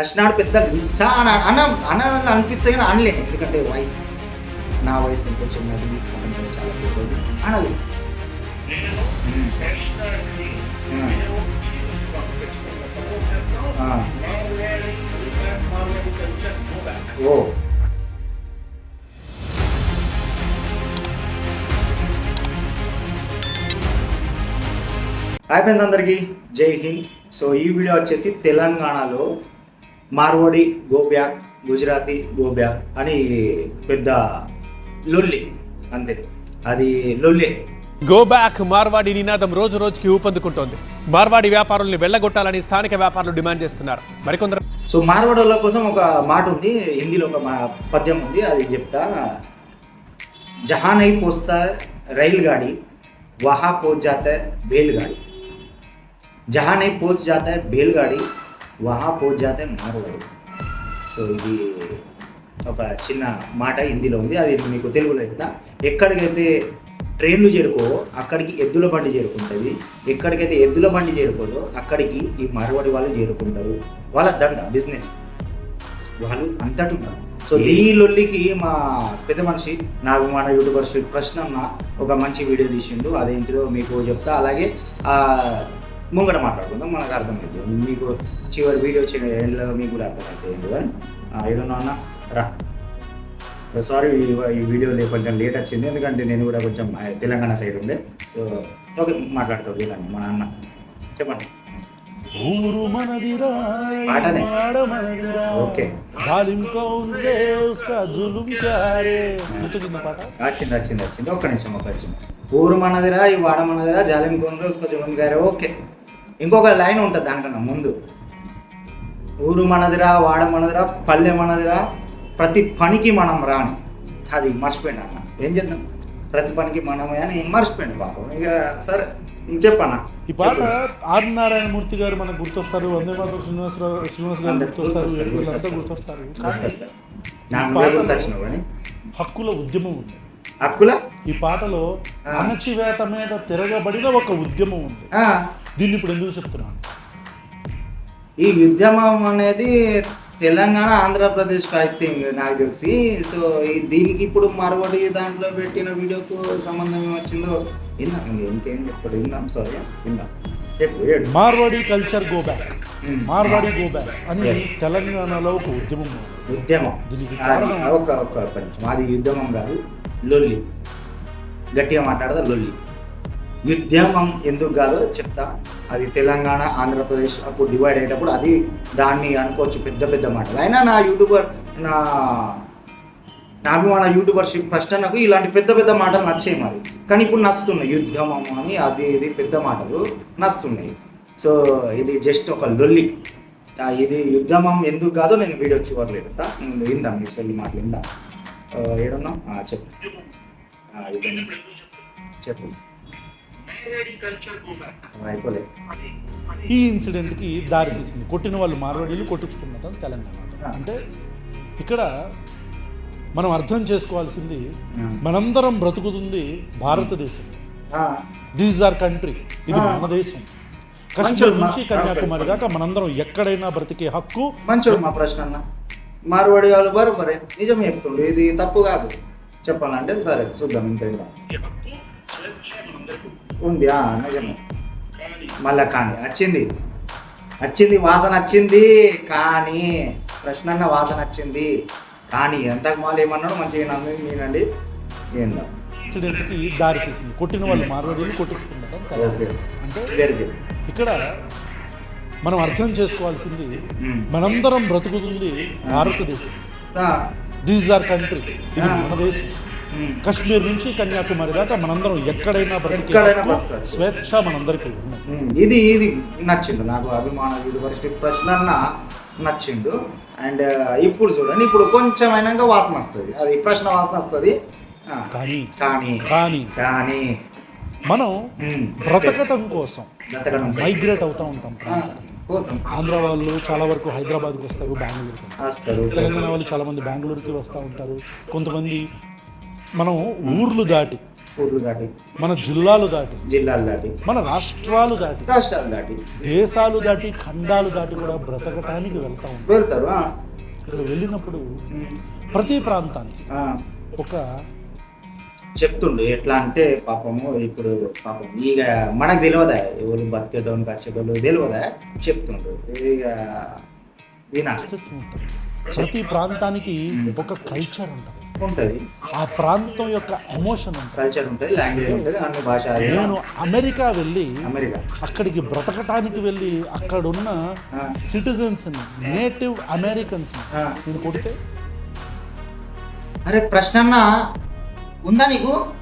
ప్రశ్నాడు పెద్ద గుచ్చా అని అన అన అనిపిస్తే కానీ అనలేను ఎందుకంటే వాయిస్ నా వాయిస్ ఎంతో చిన్నది అతనికి చాలా పెద్దది. అనలేదు ఓ. హాయ్ ఫ్రెండ్స్ అందరికీ. జై హింద్. సో ఈ వీడియో వచ్చేసి తెలంగాణలో మార్వాడి గోబ్యాక్ గుజరాతీ గోబ్యాక్ అని పెద్ద లొల్లి అంతే. అది లొల్లి. గో బ్యాక్ మార్వాడి నినాదం రోజు రోజుకి ఊపందుకుంటోంది. మార్వాడి వ్యాపారుల్ని వెళ్ళగొట్టాలని స్థానిక వ్యాపారులు డిమాండ్ చేస్తున్నారు. మరికొందరు సో మార్వాడోళ్ళ కోసం ఒక మాట ఉంది హిందీలో ఒక మా పద్యం ఉంది అది చెప్తా. జహా నై పోస్తా రైల్ గాడి వహా పోచ్ జాతా బేల్ గాడి జహా నై పోచ్ జాతా బేల్ గాడి వహా పోచ్ జాతా మార్వాడి సో ఇది ఒక చిన్న మాట హిందీలో ఉంది. అది మీకు తెలుగులో చెప్తా. ఎక్కడికైతే ట్రైన్లు చేరుకో అక్కడికి ఎద్దుల బండి చేరుకుంటుంది. ఎక్కడికైతే ఎద్దుల బండి చేరుకోదో అక్కడికి ఈ మార్వాడి వాళ్ళు చేరుకుంటారు. వాళ్ళ దండ బిజినెస్ వాళ్ళు అంతటి ఉన్నారు. సో లొల్లికి మా పెద్ద మనిషి నా అభిమాన యూట్యూబర్ శ్రీ ప్రశ్నన్న ఒక మంచి వీడియో తీసిండు. అదేంటిదో మీకు చెప్తా. అలాగే ముంగట మాట్లాడుకుందాం మనకు అర్థమవుతుంది మీకు చివరి వీడియో చివరి ఎండ్లో మీకు కూడా అర్థమవుతుంది అని ఏడున్నా అన్న రా. సారీ ఈ వీడియో కొంచెం లేట్ వచ్చింది ఎందుకంటే నేను కూడా కొంచెం తెలంగాణ సైడ్ ఉండే. సో ఓకే మాట్లాడతాడు చూడండి మా నాన్న. చెప్పండి. ఊరు మనదిరా ఓకే. కౌన్ వచ్చింది వచ్చింది వచ్చింది. ఒక్క నిమిషం ఒక్క నిమిషం. ఊరు మనదిరా ఈ వాడ మనదిరా జాలిం కొండ్రు ఉస్కో జులం గారు ఓకే. ఇంకొక లైన్ ఉంటుంది దానికన్నా ముందు. ఊరు మనదిరా వాడ మనదిరా పల్లె మనదిరా ప్రతి పనికి మనం రాని. అది మర్చిపోయింది అన్న. ఏం చేద్దాం? ప్రతి పనికి మనమే అని మర్చిపోయింది పాపం. ఇక సరే చెప్పన్న ఈ పాట ఆర్ నారాయణమూర్తి గారు మనకు గుర్తొస్తారు వందే మాత్రం శ్రీనివాసరావు శ్రీనివాస్ గారు గుర్తొస్తారు వీళ్ళంతా గుర్తొస్తారు. కానీ హక్కుల ఉద్యమం ఉంది. హక్కుల? ఈ పాటలో. అణచివేత మీద తిరగబడిన ఒక ఉద్యమం ఉంది. దీన్ని ఇప్పుడు ఎందుకు చెప్తున్నాను? ఈ ఉద్యమం అనేది తెలంగాణ ఆంధ్రప్రదేశ్ ఐ థింక్ నాకు తెలిసి. సో ఈ- దీనికి ఇప్పుడు మరొకటి దాంట్లో పెట్టిన వీడియోకు సంబంధం ఏమొచ్చిందో విందాం ఇంక చెప్పడు? విందాం సారీ ఏడు. Marwadi culture go back. Marwadi go back అని. తెలంగాణలో ఒక ఉద్యమం ఉంది. ఉద్యమం. దీనికి ఒక ఒక అది ఉద్యమం కాదు లొల్లి. గట్టిగా మాట్లాడదా? లొల్లి. ఉద్యమం ఎందుకు కాదో చెప్తా. అది తెలంగాణ ఆంధ్రప్రదేశ్ అప్పుడు డివైడ్ అయ్యేటప్పుడు అది దాన్ని అనుకోవచ్చు పెద్ద పెద్ద మాటలు. అయినా నా యూట్యూబర్ నా నా అభిమాన యూట్యూబర్షిప్ ఫస్ట్ నాకు ఇలాంటి పెద్ద పెద్ద మాటలు నచ్చాయి మరి. కానీ ఇప్పుడు నస్తున్నాయి. యుద్ధమం అని అది ఇది పెద్ద మాటలు నస్తున్నాయి. సో ఇది జస్ట్ ఒక లొల్లి. ఇది యుద్ధమం ఎందుకు కాదో నేను వీడియో చివరలేదు విందాం మీ సెల్లి మాటలు విందాం. ఏడున్నాం? ఆ, చెప్పు. చెప్పు. ఈ ఇన్సిడెంట్కి దారి తీసింది. కొట్టిన వాళ్ళు మార్వాడీలు కొట్టించుకున్నది తెలంగాణ. అంటే ఇక్కడ మనం అర్థం చేసుకోవాల్సింది. మనందరం బ్రతుకుతుంది భారతదేశం. ఆ, దిస్ ఆర్ కంట్రీ ఇది. మన దేశం. కశ్మీర్ మా- నుంచి కన్యాకుమారి దాకా మనందరం ఎక్కడైనా బ్రతికే హక్కు మంచోడు మా ప్రశ్న అన్న. మార్వాడి వాళ్ళు బరోబరే. నిజం చెప్తుండు. ఇది తప్పు కాదు. చెప్పాలంటే సరే చూద్దాం ఇంకా ఉంది ఆ, నిజమే. మళ్ళా కానీ వచ్చింది. వచ్చింది వాసన వచ్చింది కానీ ప్రశ్న అన్న వాసన వచ్చింది. కానీ ఎంతకు మాలు ఏమన్నాడు మంచిగా నేనండి ఏందా. ఇన్సిడెంట్కి దారి తీసింది. కొట్టిన వాళ్ళు మార్వాడీలు తెలంగాణ అంటే ఇక్కడ మనం అర్థం చేసుకోవాల్సింది. మనందరం బ్రతుకుతుంది భారతదేశం. This are country. మన దేశం. కశ్మీర్ నుంచి కన్యాకుమారి దాకా మనందరం ఎక్కడైనా ఎక్కడైనా. స్వేచ్ఛ మనందరికీ ఇది ఇది నచ్చిండు నాకు అభిమాన యూనివర్సిటీ ప్రశ్న అన్న నచ్చిండు. అండ్ ఇప్పుడు చూడండి ఇప్పుడు కొంచెం అయినాక వాసన వస్తుంది. అది ప్రశ్న వాసన వస్తుంది. కానీ కానీ కానీ కానీ. మనం. బ్రతకటం కోసం మైగ్రేట్ అవుతూ ఉంటాం. ఆంధ్ర వాళ్ళు చాలా వరకు హైదరాబాద్కి వస్తారు బెంగళూరుకి. వస్తారు. తెలంగాణ వాళ్ళు చాలా మంది బెంగళూరుకి వస్తూ ఉంటారు. కొంతమంది మనం ఊర్లు దాటి ఊర్లు దాటి మన జిల్లాలు దాటి జిల్లాలు దాటి మన రాష్ట్రాలు దాటి రాష్ట్రాలు దాటి దేశాలు దాటి ఖండాలు దాటి కూడా బ్రతకటానికి వెళ్తా. ఉంటాం వెళ్తారు. ఇక్కడ వెళ్ళినప్పుడు. ప్రతి ప్రాంతానికి. ఒక చెప్తుండు ఎట్లా అంటే పాపము ఇప్పుడు పాపం ఇక మనకు తెలియదా ఎవరు బతికేటోని వచ్చేటోళ్ళు తెలియదా చెప్తుండ్రు ఇక వినా ప్రతి ప్రాంతానికి ఒక కల్చర్ ఉంటుంది. ఉంటుంది. ఆ ప్రాంతం యొక్క ఎమోషన్ కల్చర్ ఉంటుంది లాంగ్వేజ్ ఉంటుంది అన్ని భాష. నేను అమెరికా వెళ్ళి అమెరికా. అక్కడికి బ్రతకటానికి వెళ్ళి అక్కడున్న ఆ. Citizens native Americans. నేను కొడితే? అరే ప్రశ్న అన్న ఉందా నీకు?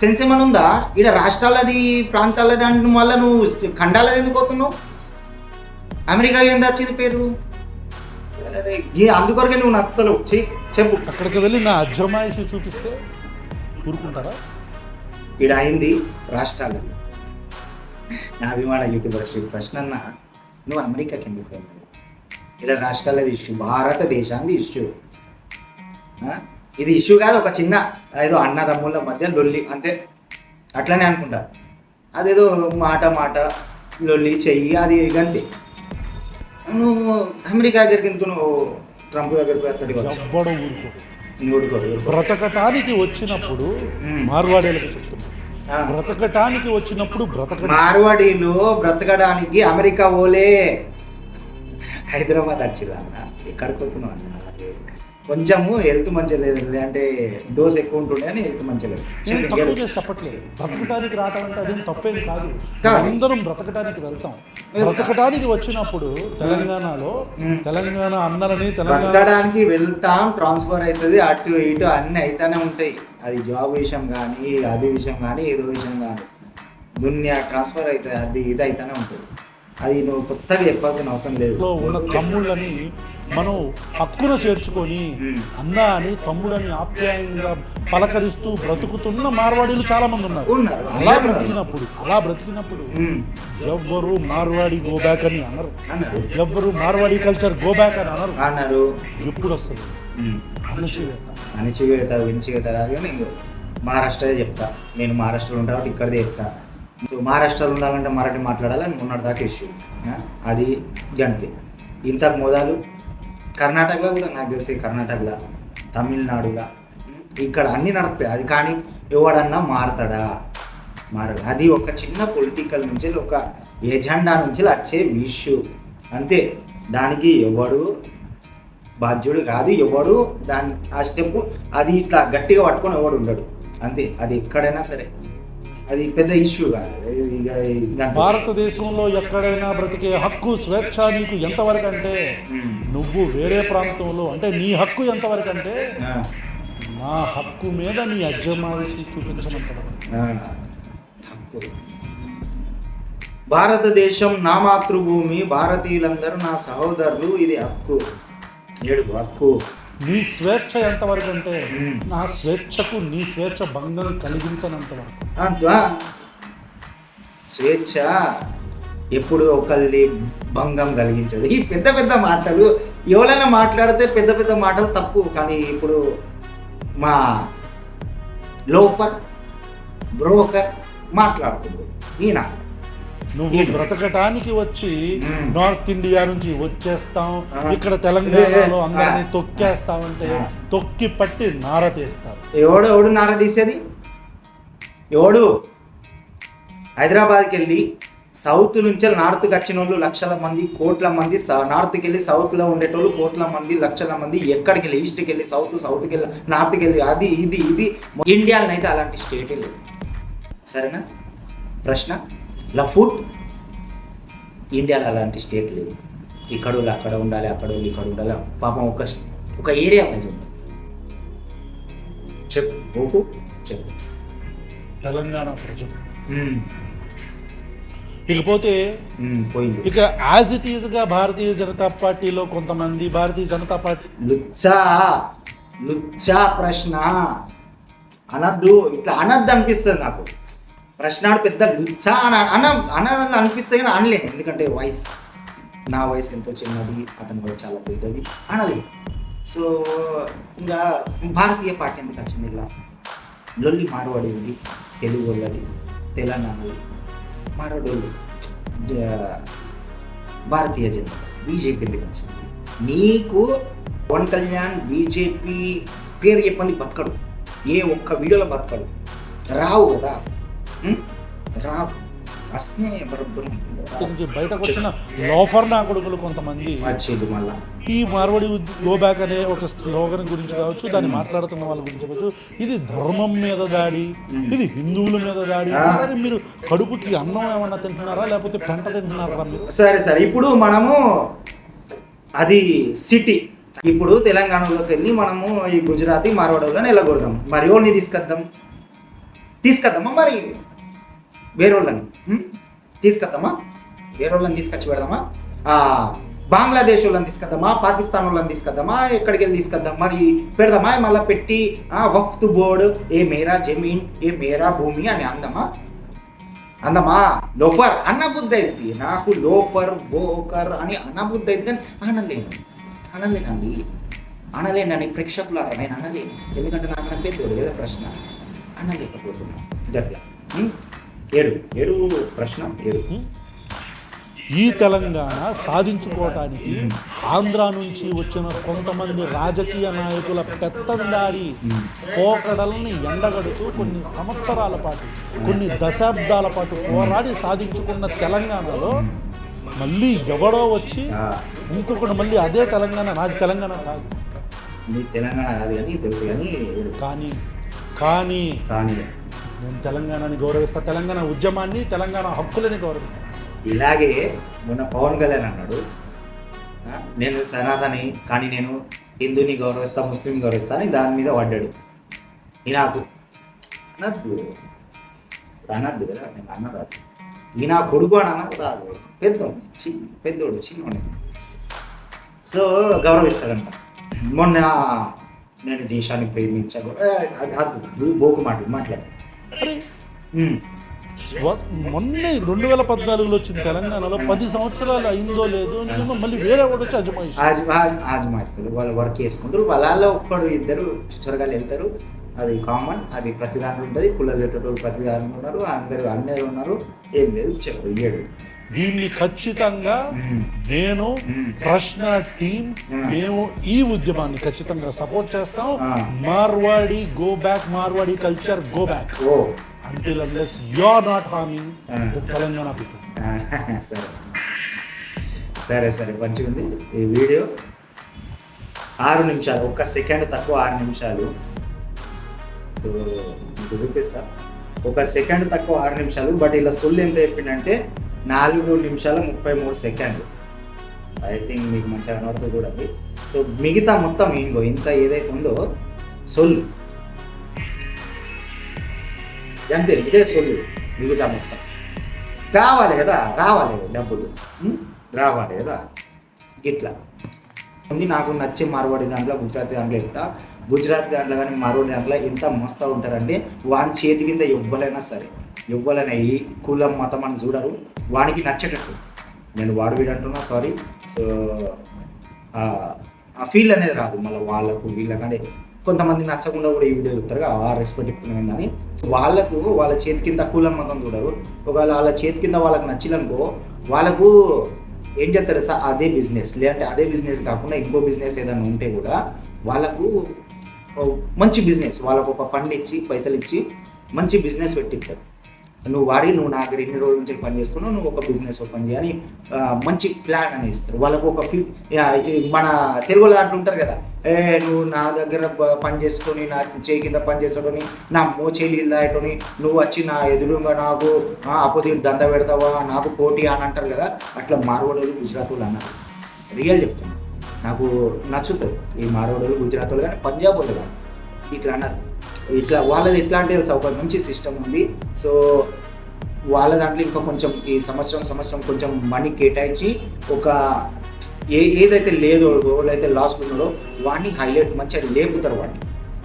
సెన్స్ ఏమైనా ఉందా? ఇక్కడ రాష్ట్రాలది ప్రాంతాలది అంటే వల్ల నువ్వు ఖండాలది ఎందుకు పోతున్నావు? అమెరికా ఏం వచ్చింది పేరు? ఈ అందుకొరకే నువ్వు నచ్చుతలేవు. చెయ్యి చెప్పు. అక్కడికి వెళ్ళి నా అజమాయిషి చూపిస్తే ఊరుకుంటారా? ఇక్కడ అయింది రాష్ట్రాలు. నా అభిమాన యూట్యూబర్ శ్రీ ప్రశ్న అన్న నువ్వు అమెరికాకి ఎందుకు వెళ్ళావు? ఇక్కడ రాష్ట్రాలది ఇష్యూ భారతదేశాన్ని ఇష్యూ. ఇది ఇష్యూ కాదు ఒక చిన్న ఏదో అన్నదమ్ముల మధ్య లొల్లి అంతే. అట్లనే అనుకుంటా. అదేదో మాట మాట లొల్లి చెయ్యి అది గంతే నువ్వు అమెరికా దగ్గరికి ఎందుకు నువ్వు ట్రంప్ దగ్గరికి ఎవ్వడో ఊరుకోడు. బ్రతకటానికి వచ్చినప్పుడు. మార్వాడీలకు చెప్తున్నా. బ్రతకటానికి వచ్చినప్పుడు బ్రతక మార్వాడీలు బ్రతకడానికి అమెరికా ఓలే హైదరాబాద్ వచ్చింది అన్న ఎక్కడికి పోతున్నావు అన్న. కొంచెము హెల్త్ మంచిగా లేదు అంటే డోస్ ఎక్కువ ఉంటుండే అని హెల్త్ మంచిగా లేదు. చెప్పట్లేదు బ్రతకటానికి రావటం అంటే అదేం తప్పేం కాదు. అందరం బ్రతకటానికి వెళ్తాం. బ్రతకటానికి వచ్చినప్పుడు తెలంగాణలో. తెలంగాణ తెలంగాణ బ్రతకడానికి వెళ్తాం. ట్రాన్స్ఫర్ అవుతుంది. అటు ఇటు అన్నీ అయితేనే ఉంటాయి. అది జాబ్ విషయం కానీ అది విషయం కానీ ఏదో విషయం కానీ దునియా ట్రాన్స్ఫర్ అవుతుంది. అది ఇది అయితేనే ఉంటుంది. అది నువ్వు కొత్తగా చెప్పాల్సిన అవసరం లేదు. ఉన్న తమ్ముళ్ళని మనం హక్కున చేర్చుకొని. అన్న అని తమ్ముడని ఆప్యాయంగా పలకరిస్తూ బ్రతుకుతున్న మార్వాడీలు చాలా మంది ఉన్నారు. అలా. బ్రతికినప్పుడు అలా బ్రతికినప్పుడు ఎవ్వరు మార్వాడి గో బ్యాక్ అని అనరు. ఎవ్వరు మార్వాడి కల్చర్ గో బ్యాక్ అని అనరు. అన్నారు. ఎప్పుడు వస్తుంది. అణచివేత అణచివేత వించివేత కాదు కానీ నేను మహారాష్ట్రదే చెప్తా. నేను మహారాష్ట్రలో ఉంటా కాబట్టి ఇక్కడదే చెప్తా. సో మహారాష్ట్రలో ఉండాలంటే మరాఠీ మాట్లాడాలని మొన్నటి దాకా ఇష్యూ. అది గంతే. ఇంతకు మొదలు కర్ణాటకలో కూడా నాకు తెలిసి కర్ణాటకలో తమిళనాడులో ఇక్కడ అన్నీ నడుస్తాయి. అది కానీ ఎవడన్నా మారతాడా? మారడు. అది ఒక చిన్న పొలిటికల్ నుంచి ఒక ఎజెండా నుంచి వచ్చే ఇష్యూ. అంతే. దానికి ఎవడు బాధ్యుడు కాదు ఎవడు దాని ఆ స్టెప్ అది ఇట్లా గట్టిగా పట్టుకొని ఎవడు ఉండడు. అంతే. అది ఎక్కడైనా సరే. అది పెద్ద ఇష్యూ కాదు. భారతదేశంలో ఎక్కడైనా బ్రతికే హక్కు స్వేచ్ఛ నీకు ఎంతవరకు అంటే. నువ్వు వేరే ప్రాంతంలో అంటే నీ హక్కు ఎంతవరకు అంటే నా హక్కు మీద నీ అజమాయిషి చూపించనంత తప్పు భారతదేశం నా మాతృభూమి భారతీయులందరూ నా సహోదరులు ఇది హక్కు. ఏడుగు హక్కు. నీ స్వేచ్ఛ ఎంతవరకు అంటే. నా స్వేచ్ఛకు నీ స్వేచ్ఛ భంగం కలిగించనంత వరకు. స్వేచ్ఛ ఎప్పుడు ఒకళ్ళని భంగం కలిగించదు. ఈ పెద్ద పెద్ద మాటలు ఎవరైనా మాట్లాడితే పెద్ద పెద్ద మాటలు తప్పు కానీ ఇప్పుడు మా లోఫర్ బ్రోకర్ మాట్లాడుతుంది ఈయన. నువ్వు? బ్రతకటానికి వచ్చి. నార్త్ ఇండియా నుంచి వచ్చేస్తాం. ఇక్కడ తెలంగాణలో అందరినీ. తొక్కేస్తామంటే. తొక్కి పట్టి నార తీస్తారు ఎవడు ఎవడు నార తీసేది ఎవడు హైదరాబాద్కి వెళ్ళి సౌత్ నుంచి నార్త్కి వచ్చిన వాళ్ళు లక్షల మంది కోట్ల మంది నార్త్కి వెళ్ళి సౌత్లో ఉండేటోళ్ళు కోట్ల మంది లక్షల మంది ఎక్కడికి వెళ్ళి ఈస్ట్కి వెళ్ళి సౌత్ సౌత్కి వెళ్ళి నార్త్కి వెళ్ళి అది ఇది ఇది ఇండియాలో అయితే అలాంటి స్టేటే లేదు సరేనా ప్రశ్న లఫుట్ ఇండియాలో అలాంటి స్టేట్ లేదు. ఇక్కడ వాళ్ళు అక్కడ ఉండాలి అక్కడ వాళ్ళు ఇక్కడ ఉండాలి. పాపం ఒక ఒక ఏరియా వైజ్ ఉంది. చెప్పు. చెప్పు. తెలంగాణ ప్రజలు. ఇకపోతే ఇక యాజ్ ఇట్ ఈజ్గా భారతీయ జనతా పార్టీలో కొంతమంది భారతీయ జనతా పార్టీ లుచ్చా లుచ్చా ప్రశ్న. అనద్దు ఇట్లా అనద్దు అనిపిస్తుంది నాకు. ప్రశ్నాడు పెద్ద లుచ్చా అని అన అన అనిపిస్తే కానీ అనలేము ఎందుకంటే వాయిస్ నా వయసు ఎంతో చిన్నది అతని వయసు చాలా పెద్దది అనలేదు సో ఇంకా భారతీయ పార్టీ ఎందుకు వచ్చింది ఇలా? లొల్లి మార్వాడి ఉంది తెలుగు వాళ్ళది తెలంగాణది. మార్వాడి భారతీయ జనతా బీజేపీ ఎందుకు వచ్చింది? నీకు పవన్ కళ్యాణ్ బీజేపీ పేరు చెప్పండి బతకడు. ఏ ఒక్క వీడియోలో బతకడు. రావు కదా. రావు. అస్నే బరబ్బర్ ఇక్కడి నుంచి బయటకు వచ్చిన లోఫర్ నా కొడుకులు కొంతమంది ఈ మార్వడి గో బ్యాక్ అనే ఒక స్లోగన్ గురించి కావచ్చు దాన్ని మాట్లాడుతున్న వాళ్ళ గురించి కావచ్చు ఇది ధర్మం మీద దాడి ఇది హిందువుల మీద దాడి. మరి కడుపుకి అన్నం ఏమన్నా తింటున్నారా లేకపోతే పెంట తింటున్నారా సరే సరే. ఇప్పుడు మనము అది సిటీ. ఇప్పుడు తెలంగాణలోకి వెళ్ళి మనము ఈ గుజరాతీ మార్వాడలో నిలగొడదాం మరి ఎవరిని తీసుకొద్దాం? తీసుకొద్దామా మరి? వేరే వాళ్ళని తీసుకొద్దామా? వేరే వాళ్ళని తీసుకొచ్చి పెడదామా? బంగ్లాదేశ్ వాళ్ళని తీసుకొద్దామా? పాకిస్తాన్ వాళ్ళని తీసుకొద్దామా? ఎక్కడికి వెళ్ళి తీసుకొద్దాం? మరి పెడదామా? మళ్ళీ పెట్టి ఆ, వఫ్త్ బోర్డు ఏ మేరా జమీన్ ఏ మేరా భూమి అని అందమా? అందమా? లోఫర్ అన్నబుద్ధి అయింది నాకు లోఫర్ బోకర్ అని అన్నబుద్ధి అయింది కానీ అనలేను. అనలేనండి. అనలేనని ప్రేక్షకులారా నేను అనలేను. ఎందుకంటే నాకు నా ఏదో ప్రశ్న. అనలేకపోతున్నా. గట్లా ఏడు ఏడు ప్రశ్న ఏడు. ఈ తెలంగాణ సాధించుకోవటానికి ఆంధ్ర నుంచి వచ్చిన కొంతమంది రాజకీయ నాయకుల పెత్తందారి పోకడల్ని ఎండగడుతూ కొన్ని సంవత్సరాల పాటు కొన్ని దశాబ్దాల పాటు పోరాడి సాధించుకున్న తెలంగాణలో మళ్ళీ ఎవడో వచ్చి ఇంకొకటి మళ్ళీ అదే తెలంగాణ నాది తెలంగాణ కాదు. తెలంగాణ కాదు కానీ తెలుసు. కానీ కానీ కానీ. నేను తెలంగాణని గౌరవిస్తా. తెలంగాణ ఉద్యమాన్ని తెలంగాణ హక్కులని గౌరవిస్తా. ఇలాగే మొన్న పవన్ కళ్యాణ్ అన్నాడు నేను సనాతని కానీ నేను హిందూని గౌరవిస్తా ముస్లిం గౌరవిస్తా అని దాని మీద పడ్డాడు. ఈనాకు అనద్దు అనద్దు కదా నేను అన్నరాదు ఈయన కొడుకు అని అన్నది రాదు. పెద్దోడు చి పెద్దోడు చిన్నోడు. సో గౌరవిస్తాడంట. మొన్న నేను దేశాన్ని ప్రేమించా అది అద్దు బోకు మాట మాట్లాడు. మొన్నే రెండు వేల పద్నాలుగులో వచ్చిన తెలంగాణలో పది సంవత్సరాలు అయిందో లేదో మళ్ళీ వేరే వాడు వచ్చి అజమాయిస్తారు. వాళ్ళు వర్క్ చేసుకుంటారు. వాళ్ళలో ఒక్కడు ఇద్దరు చొరగాలు వెళ్తారు. అది కామన్. అది ప్రతి దాంట్లో ఉంటుంది. పుల్లలు పెట్టేటోళ్ళు ప్రతి దాంట్లో ఉన్నారు. అందరు అన్నయ్య ఉన్నారు. ఏం లేదు చెప్పు ఏడు. దీన్ని ఖచ్చితంగా నేను. ప్రశ్న టీం మ్మ్. ఈ ఉద్యమాన్ని ఖచ్చితంగా సపోర్ట్ చేస్తాం. Marwadi go back Marwadi culture go back. Until unless you are not harming Telangana people సరే. సరే మంచిగా ఉంది ఈ వీడియో. ఆరు నిమిషాలు ఒక్క సెకండ్ తక్కువ ఆరు నిమిషాలు. సో చూపిస్తా. ఒక సెకండ్ తక్కువ ఆరు నిమిషాలు బట్ ఇలా సొల్లు ఎంత చెప్పిందంటే నాలుగు నిమిషాల ముప్పై మూడు సెకండ్లు. ఐ థింక్ మీకు మంచిగా కనబడుతుంది చూడండి. సో మిగతా మొత్తం ఏంగో ఇంత ఏదైతే ఉందో సొల్లు. అంతే ఇదే సొల్లు. మిగతా మొత్తం. కావాలి కదా? రావాలి డబ్బులు. రావాలి కదా? గిట్లా. ఉంది నాకు నచ్చే మార్వాడి దాంట్లో గుజరాతీ దాంట్లో ఎంత? గుజరాత్ దాంట్లో కానీ మార్వాడి దాంట్లో ఎంత మస్తు ఉంటారంటే వాని చేతి కింద ఎవ్వలైనా సరే. ఎవ్వలనే ఈ కులం మతం అని చూడరు. వానికి నచ్చేటట్టు. నేను వాడు వీడంటున్నా సారీ సో ఆ ఫీల్ అనేది రాదు. మళ్ళీ వాళ్ళకు వీళ్ళకు అంటే కొంతమంది నచ్చకుండా కూడా ఈ వీడియో చూస్తారు. ఆ రెస్పెక్ట్ ఇస్తున్నాను కానీ సో వాళ్ళకు వాళ్ళ చేతి కింద కులం మతం చూడరు. ఒకవేళ వాళ్ళ చేతి కింద వాళ్ళకి నచ్చిననుకో వాళ్ళకు ఏం చేస్తారు సార్ అదే బిజినెస్ లేదంటే అదే బిజినెస్ కాకుండా ఇంకో బిజినెస్ ఏదైనా ఉంటే కూడా వాళ్ళకు మంచి బిజినెస్ వాళ్ళకు ఒక ఫండ్ ఇచ్చి పైసలు ఇచ్చి మంచి బిజినెస్ పెట్టిస్తారు. నువ్వు వాడి నువ్వు నా దగ్గర ఇన్ని రోజుల నుంచి పనిచేస్తున్నావు నువ్వు ఒక బిజినెస్ ఓపెన్ చేయని మంచి ప్లాన్ అని ఇస్తారు వాళ్ళకు ఒక ఫ్యూ మన తెలుగు అంటుంటారు కదా ఏ నువ్వు నా దగ్గర పని చేసుకొని నా చేయి కింద పని చేసేటోని నా మోచేలు ఇల్లాయటోని నువ్వు వచ్చి నా ఎదురుగా నాకు ఆపోజిట్ దంద పెడతావా నాకు పోటీ అని అంటారు కదా అట్లా మార్వాడోళ్ళు గుజరాత్ వాళ్ళు అన్నారు. రియల్ చెప్తున్నా. నాకు నచ్చుతుంది. ఈ మార్వాడోళ్ళు గుజరాత్ కానీ పంజాబ్ వాళ్ళు కానీ ఇట్లా అన్నారు. ఇట్లా వాళ్ళది ఎట్లా అంటే తెలుసా ఒక మంచి సిస్టమ్ ఉంది. సో వాళ్ళ దాంట్లో ఇంకా కొంచెం ఈ సంవత్సరం సంవత్సరం కొంచెం మనీ కేటాయించి ఒక ఏ ఏదైతే లేదో ఎవరైతే లాస్ట్ ఉన్నారో వాడిని హైలైట్ మంచిగా లేపుతారు వాడిని.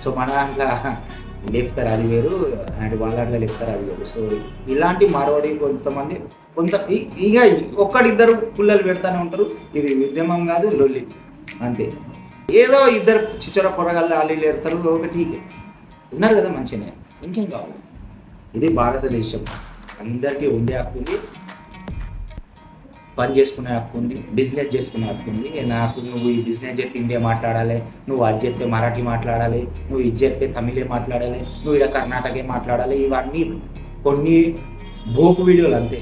సో మన దాంట్లో లేపుతారు అది వేరు అండ్ వాళ్ళ దాంట్లో లేపుతారు అది వేరు. సో ఇలాంటి మార్వాడి కొంతమంది కొంత ఇక ఒక్కడిద్దరు పుల్లలు పెడతానే ఉంటారు. ఇది ఉద్యమం కాదు లొల్లి. అంతే. ఏదో ఇద్దరు చిచ్చర పొరగల్లా వాళ్ళు వీళ్ళు పెడతారు ఒకటి ఉన్నారు కదా మంచిగానే ఇంకేం కావాలి? ఇది భారతదేశం. అందరికీ ఉండే హక్కు ఉంది. పని చేసుకునే హక్కు ఉంది. బిజినెస్ చేసుకునే హక్కు ఉంది. నాకు నువ్వు ఈ బిజినెస్ చెప్పి హిందీ మాట్లాడాలి. నువ్వు అది చెప్తే మరాఠీ మాట్లాడాలి. నువ్వు ఇది చెప్తే తమిళే మాట్లాడాలి. నువ్వు ఇక్కడ కర్ణాటకే మాట్లాడాలి. ఇవన్నీ కొన్ని భోపు వీడియోలు అంతే.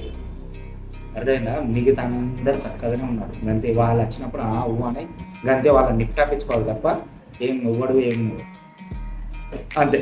అర్థమైందా? మిగతా అందరు చక్కగానే ఉన్నారు. అంతే వాళ్ళు వచ్చినప్పుడు ఆ ఊ అని అంతే వాళ్ళని నిప్టాపించుకోవాలి తప్ప ఏం నువ్వడు ఏం అంతే